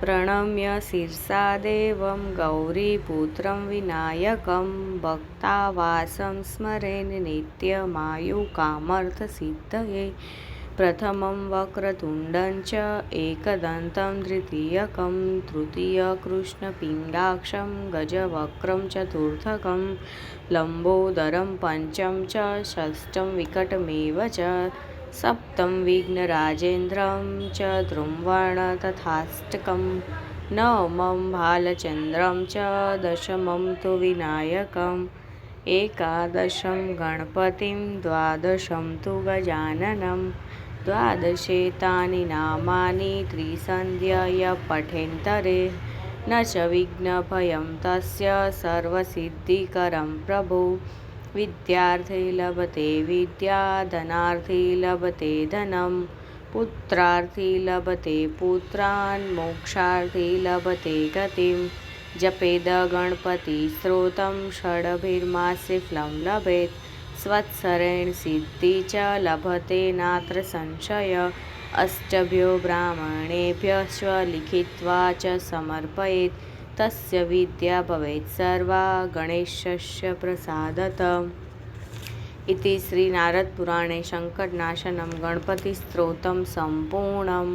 प्रणम्य शिरसा देवं गौरीपुत्रं विनायकं भक्तावासं स्मरेन् नित्यमायुकामर्थसिद्धये। प्रथमं वक्रतुण्डं च एकदन्तं द्वितीयकं तृतीयकृष्णपिण्डाक्षं गजवक्रं चतुर्थकं लम्बोदरं पञ्चं च षष्ठं विकटमेव च। सप्तमं विघ्नराजेन्द्रं च धृम्वर्णं तथाष्टकं नवमं भालचन्द्रं च दशमं तु विनायकम् एकादशं गणपतिं द्वादशं तु गजाननं द्वादशेतानि नामानि त्रिसन्ध्यय पठेन्तरे। न च विघ्नभयं तस्य सर्वसिद्धिकरं प्रभो विद्यार्थी लभते विद्या धनार्थी लभते धनं पुत्रार्थी लभते पुत्रान् मोक्षार्थी लभते गतिं। जपेद गणपती स्रोतं षडभिर्मासिफलं लभेत्। स्वत्सरेण सिद्धि च लभते नात्र संशय। अष्टभ्यो ब्राह्मणेभ्यश्च लिखित्वा च समर्पयेत्। તસ્ય વિદ્યા ભવેત સર્વા ગણેશસ્ય પ્રસાદત ઇતિ શ્રી નારદ પુરાણે સંકટનાશનમ ગણપતિ સ્ત્રોતમ સંપૂર્ણમ